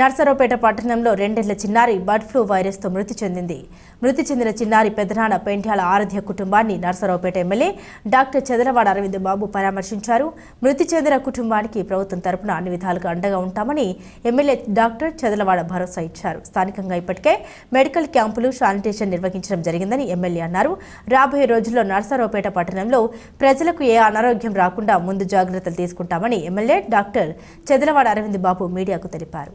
నర్సరావుపేట పట్టణంలో రెండేళ్ళ చిన్నారి బర్డ్ ఫ్లూ వైరస్తో మృతి చెందింది. మృతి చెందిన చిన్నారి పెదనాన్న పెంట్యాల ఆరాధ్య కుటుంబాన్ని నర్సరావుపేట ఎమ్మెల్యే డాక్టర్ చదలవాడ అరవింద్ బాబు పరామర్శించారు. మృతి చెందిన కుటుంబానికి ప్రభుత్వం తరపున అన్ని విధాలుగా అండగా ఉంటామని ఎమ్మెల్యే డాక్టర్ చదలవాడ భరోసా ఇచ్చారు. స్థానికంగా ఇప్పటికే మెడికల్ క్యాంపులు శానిటేషన్ నిర్వహించడం జరిగిందని ఎమ్మెల్యే అన్నారు. రాబోయే రోజుల్లో నర్సరావుపేట పట్టణంలో ప్రజలకు ఏ అనారోగ్యం రాకుండా ముందు జాగ్రత్తలు తీసుకుంటామని ఎమ్మెల్యే డాక్టర్ చదలవాడ అరవింద్ బాబు మీడియాకు తెలిపారు.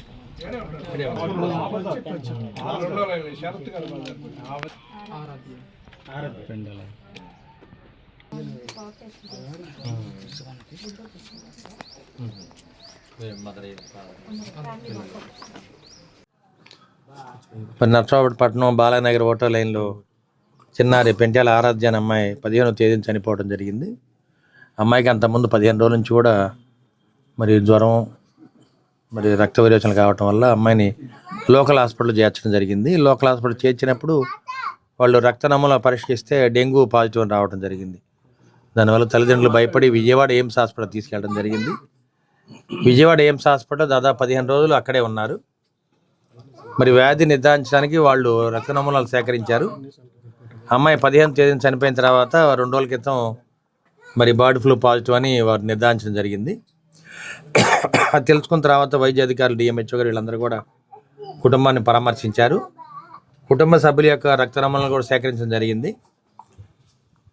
నర్సరావుపట్నం బాలానగర్ ఓటో లైన్లో చిన్నారి పెంట్యాల ఆరాధ్య అనే అమ్మాయి పదిహేనో తేదీన చనిపోవడం జరిగింది. అమ్మాయికి అంతకుముందు పదిహేను రోజుల నుంచి కూడా మరి జ్వరం మరి రక్త విరేచనలు కావటం వల్ల అమ్మాయిని లోకల్ హాస్పిటల్ చేర్చడం జరిగింది. లోకల్ హాస్పిటల్ చేర్చినప్పుడు వాళ్ళు రక్త నమూనా పరీక్షిస్తే డెంగ్యూ పాజిటివ్ అని రావడం జరిగింది. దానివల్ల తల్లిదండ్రులు భయపడి విజయవాడ ఎయిమ్స్ హాస్పిటల్ తీసుకెళ్ళడం జరిగింది. విజయవాడ ఎయిమ్స్ హాస్పిటల్ దాదాపు పదిహేను రోజులు అక్కడే ఉన్నారు. మరి వ్యాధి నిర్ధారించడానికి వాళ్ళు రక్త నమూనాలు సేకరించారు. అమ్మాయి పదిహేను తేదీన చనిపోయిన తర్వాత రెండు రోజుల క్రితం మరి బర్డ్ ఫ్లూ పాజిటివ్ అని వారు నిర్ధారించడం జరిగింది. తెలుసుకున్న తర్వాత వైద్య అధికారులు డిఎంహెచ్ఓ గారు వీళ్ళందరూ కూడా కుటుంబాన్ని పరామర్శించారు. కుటుంబ సభ్యుల యొక్క రక్త కూడా సేకరించడం జరిగింది.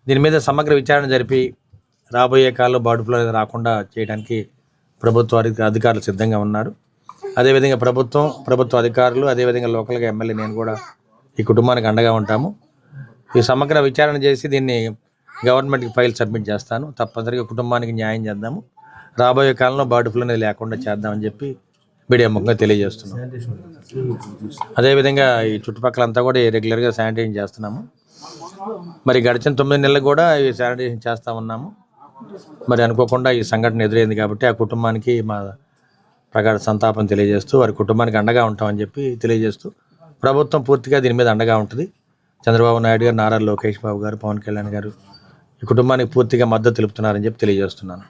దీని మీద సమగ్ర విచారణ జరిపి రాబోయే కాలంలో బర్డ్ ఫ్లూ అనేది రాకుండా చేయడానికి ప్రభుత్వ అధికారులు సిద్ధంగా ఉన్నారు. అదేవిధంగా ప్రభుత్వం ప్రభుత్వ అధికారులు అదేవిధంగా లోకల్గా ఎమ్మెల్యే నేను కూడా ఈ కుటుంబానికి అండగా ఉంటాము. ఈ సమగ్ర విచారణ చేసి దీన్ని గవర్నమెంట్కి ఫైల్ సబ్మిట్ చేస్తాను. తప్పనిసరిగా కుటుంబానికి న్యాయం చేద్దాము. రాబోయే కాలంలో బర్డ్ ఫ్లూ అనేది లేకుండా చేద్దామని చెప్పి మీడియా ముఖంగా తెలియజేస్తున్నాం. అదేవిధంగా ఈ చుట్టుపక్కలంతా కూడా రెగ్యులర్గా శానిటైజ్ చేస్తున్నాము. మరి గడిచిన తొమ్మిది నెలలు కూడా ఈ శానిటైజేషన్ చేస్తూ ఉన్నాము. మరి అనుకోకుండా ఈ సంఘటన ఎదురైంది కాబట్టి ఆ కుటుంబానికి మా ప్రగాఢ సంతాపం తెలియజేస్తూ వారి కుటుంబానికి అండగా ఉంటామని చెప్పి తెలియజేస్తూ ప్రభుత్వం పూర్తిగా దీని మీద అండగా ఉంటుంది. చంద్రబాబు నాయుడు గారు నారా లోకేష్ బాబు గారు పవన్ కళ్యాణ్ గారు ఈ కుటుంబానికి పూర్తిగా మద్దతు తెలుపుతున్నారని చెప్పి తెలియజేస్తున్నాను.